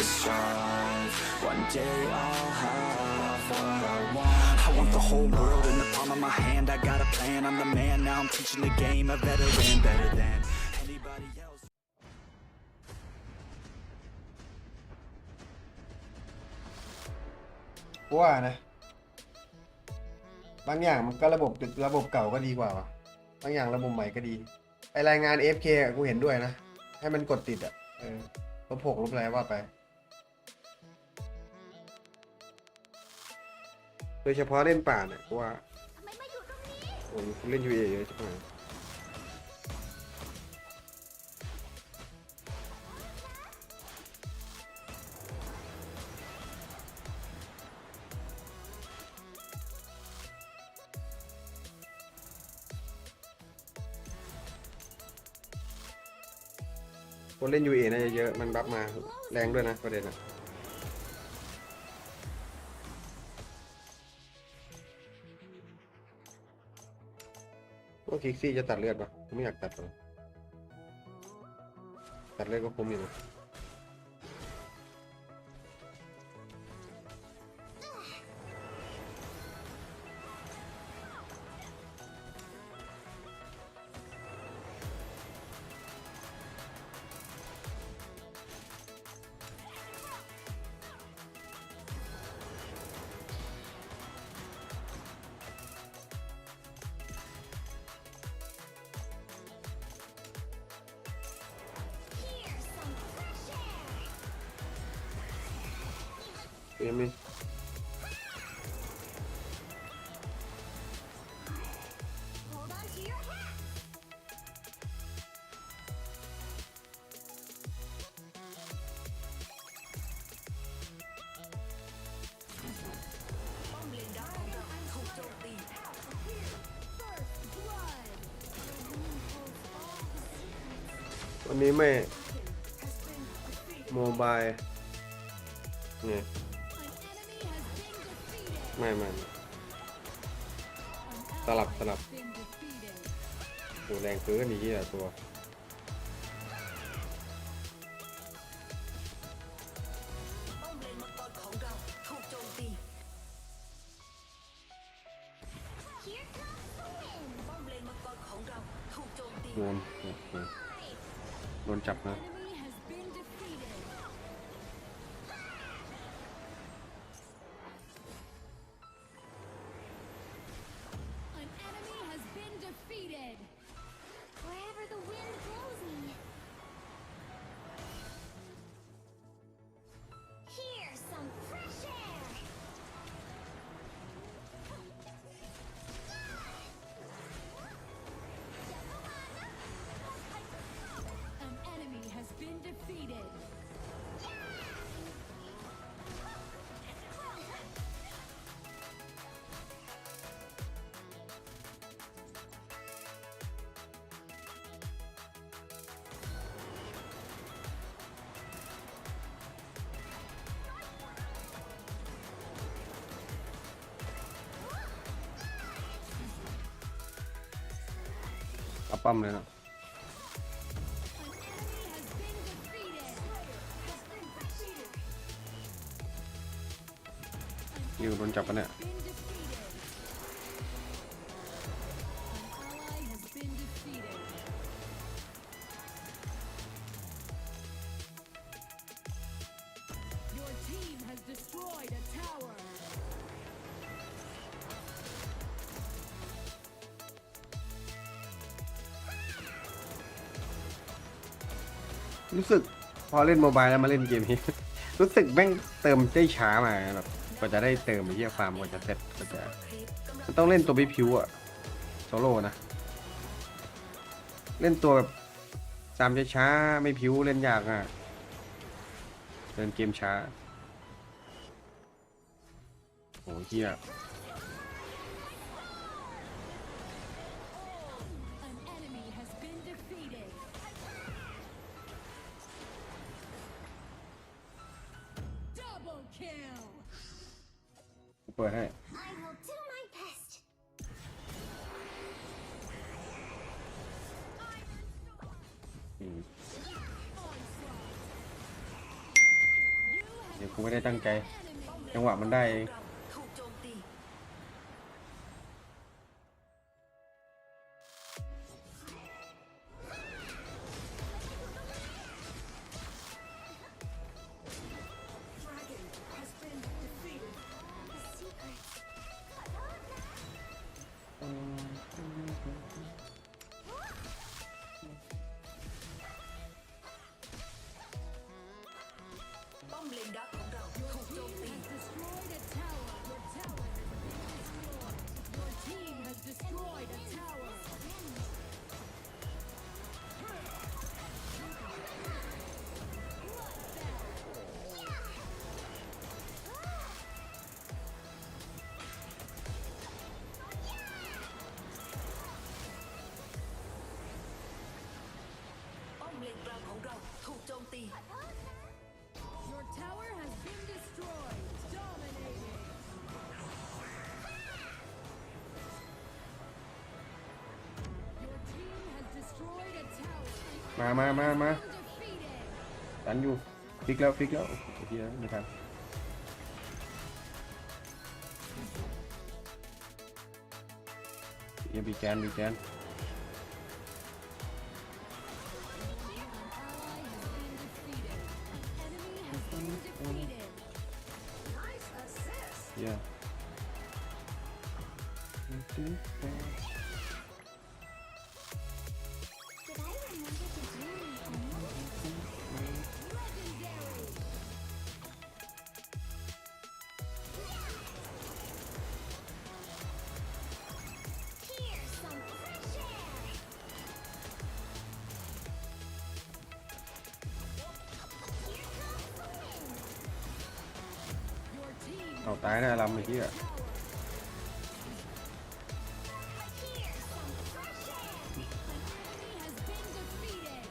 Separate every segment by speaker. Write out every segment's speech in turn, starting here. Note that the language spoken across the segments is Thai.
Speaker 1: to strive. One day I'll have what I want. I want the whole world in the palm of my hand. I got a plan, I'm the man. Now I'm teaching the game, a veteran, better than anybody else.
Speaker 2: ว่านะ บางอย่างมันก็ระบบระบบเก่าก็ดีกว่าวะบางอย่างระบบใหม่ก็ดี ไอรายงาน FK กูเห็นด้วยนะ ให้มันกดติดอะ เออลบหกลบอะไรว่าไป โดยเฉพาะเล่นป่าเนี่ยกูว่า
Speaker 3: ทำไมมาอยู่นี้
Speaker 2: โอ้โหกูเล่น UA เยอะจังเลยคนเล่น UA น่าจะเยอะมันบัฟมาแรงด้วยนะประเด็นอะ ว่าคิกซี่จะตัดเลือดปะกูไม่อยากตัดหรอกตัดเลือดก็คุ้มอยู่นะกูยัง ไม่
Speaker 3: Hold on to your hat
Speaker 2: วันนี้ไม่โมบายเนี่ยไม่ไม่ไม่สลับสลับโหแรงเกินนี่ที่ตัว
Speaker 4: ป้อมเลนมังกรของเราถูกโจมตี
Speaker 3: Here comes the wind
Speaker 4: ป้อมเลนมังกรของเราถูกโจมตี
Speaker 2: โดนโอ้โหโดนจับนะ ป้อมเลย
Speaker 3: เนาะ
Speaker 2: อยู่โดนจับปะเนี่ย รู้สึกพอเล่นโมบายแล้วมาเล่นเกมนี้ รู้สึกแม่งเติมได้ช้ามาแบบกว่าจะได้เติมไอ้เหี้ยฟาร์มกว่าจะเสร็จกว่าจะมันต้องเล่นตัวไม่พิวอะโซโล่นะ เล่นตัวแบบตามช้าๆไม่พิวเล่นยากอะเดินเกมช้าโอ้เหี้ย เปิดให้
Speaker 3: I will do my best.
Speaker 2: อืมเดี๋ยวกูไม่ได้ตั้งใจ จังหวะมันได้เอง
Speaker 4: มามามา
Speaker 2: มา
Speaker 3: Defeated.
Speaker 2: ตันอยู่ฟิกแล้วฟิกแล้วโอ้โหเฮียไม่ทันเยังบีแกนบีแกน
Speaker 3: An ally has
Speaker 2: เอาตายหน้าลำไอ้เฮีย
Speaker 3: Here's some fresh air. An enemy has been defeated.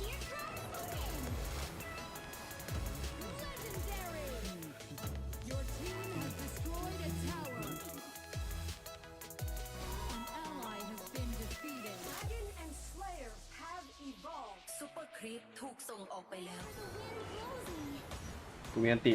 Speaker 3: Here comes the wind. Legendary. Your team has destroyed a tower. An ally has been defeated.
Speaker 4: Dragon and Slayer have evolved ซุปเปอร์ครีปถูกส่งออกไปแล้ว
Speaker 3: The wind blows me.
Speaker 2: กูมีอันติ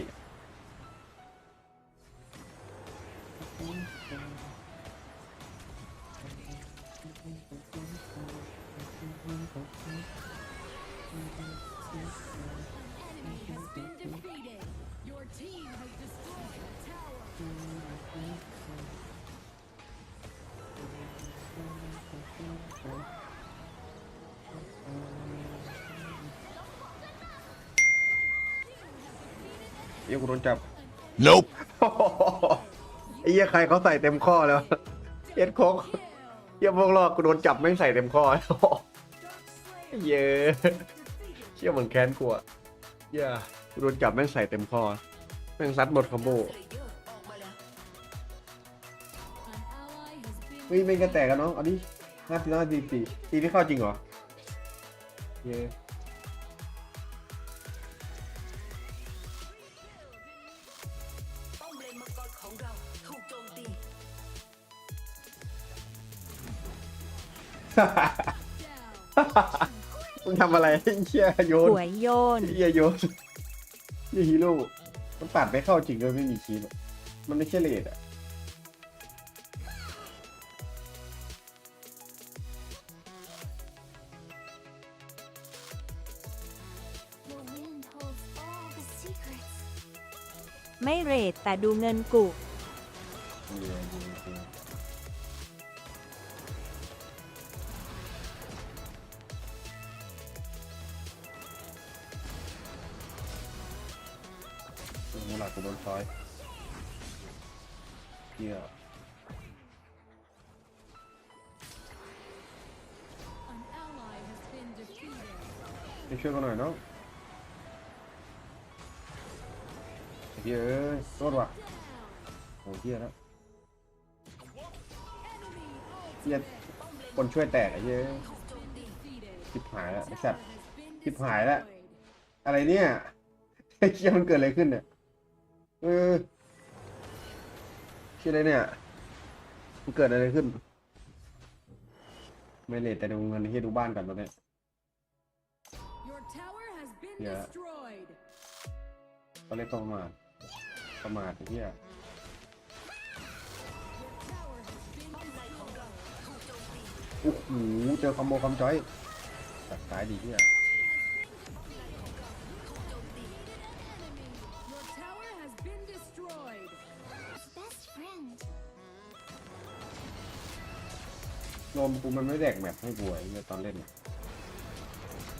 Speaker 2: โดนจับ
Speaker 1: Nope.
Speaker 2: ไอ้เหี้ยใครเขาใส่เต็มข้อแล้วเอ็ดโคกเหี้ยพวกลอกกูโดนจับไม่ใส่เต็มข้อแล้วเย้เชี่ยเหมือนแค้นกูอะเหี้ยกูโดนจับไม่ใส่เต็มข้อแม่งซัดหมดคอมโบ
Speaker 4: เพลเยอร์ออกมาแล้ว
Speaker 3: An ally has been
Speaker 2: เฮ้ยไม่กระแตกกันเนาะเอาดิห้าสิบห้าสี่สี่ตีที่เข้าจริงเหรอเย้
Speaker 4: มึง
Speaker 2: ทำอะไรไอ้เชี่ยโยน
Speaker 5: หวยโยน
Speaker 2: เฮียโยนเฮียฮีโร่มันปัดไม่เข้าจริงด้วยไม่มีคีย์หรอกมันไม่ใช่เลดอะ
Speaker 3: The wind holds all the secrets.
Speaker 5: ไม่เรทแต่ดูเงินกุ
Speaker 2: เฮียจริง มูหลักกูโดนซอยเฮียไปช่วยกันหน่อยเนาะเฮ้ยโทษว่ะ
Speaker 3: Down.
Speaker 2: โหเฮียแล้ว
Speaker 3: Enemy
Speaker 2: เฮียคนช่วยแตกไอ้เฮีย
Speaker 4: ถูกโจมตี
Speaker 3: Defeated.
Speaker 2: ชิบหายแล้วไอ้สัตว์
Speaker 3: has been
Speaker 2: ชิบหายแล้ว อะไรเนี่ยไอ้เชี่ยมันเกิดอะไรขึ้นเนี่ย เออเชี่ยอะไรเนี่ย มันเกิดอะไรขึ้น ไม่เลทแต่ดูเงินที่ดูบ้านก่อนตอนเนี้ย
Speaker 3: Your tower has been
Speaker 2: Yeah.
Speaker 3: destroyed.
Speaker 2: ก็เล่นประมาทประมาทไอ้เหี้ยโอ้โหเจอคอมโบคอมจอยตัดสายดีเหี้ย นมกูมันไม่แดกแมปให้กูไอ้เหี้ยตอนเล่นอะ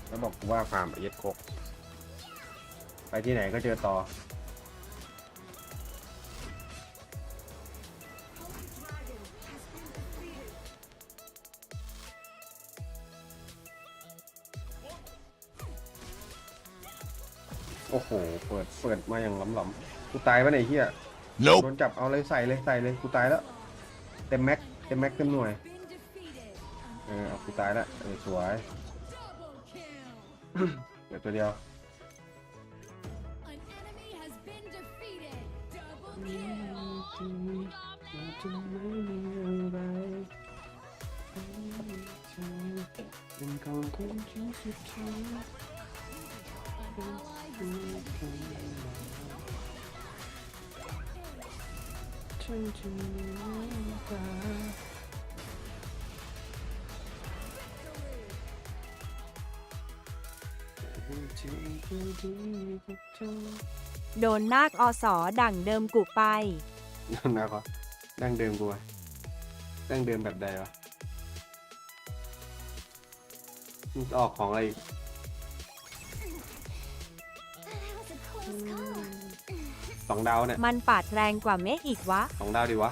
Speaker 2: แล้วบอกกูว่าฟาร์มไอ้เย็ดโคกไปที่ไหนก็เจอต่อ โอ้โห เปิด เปิดมาอย่างล้ำๆกูตายปะเนี่ยไอ้เฮียโดนจับเอาเลยใส่เลยใส่เลยกูตายแล้ว เต็มแม็กเต็มแม็กเต็มหน่วย
Speaker 3: Been defeated.
Speaker 2: เออเอากูตายแล้วเออสวย
Speaker 3: Double kill.
Speaker 2: เดี๋ยวตัวเดียว
Speaker 3: An enemy has been defeated. Double kill.
Speaker 2: เป็นของคนที่สุดท้าย
Speaker 3: An ally has been defeated.
Speaker 2: ฉันจะมีน้ำตา
Speaker 5: โดนนาคอสอดั่งเดิมกุไป
Speaker 2: นะครับดั้งเดิมกูอะดั้งเดิมแบบใดวะมันจะออกของอะไรอีก
Speaker 6: That was a close call.
Speaker 2: สองดาวเนี่ย
Speaker 5: มันปาดแรงกว่าเมฆอีกวะ
Speaker 2: สองดาวดีวะ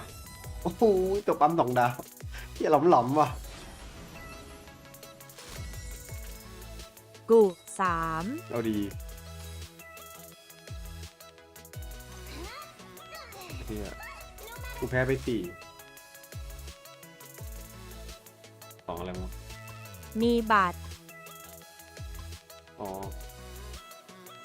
Speaker 2: โอ้โหตัวปั๊มสองดาวเฮียหลอมหลอมๆว่ะ
Speaker 5: กู สาม
Speaker 2: เอาดีเฮียกูแพ้ไปสี่สองอะไรวะ
Speaker 5: มีบาด
Speaker 2: อ๋อ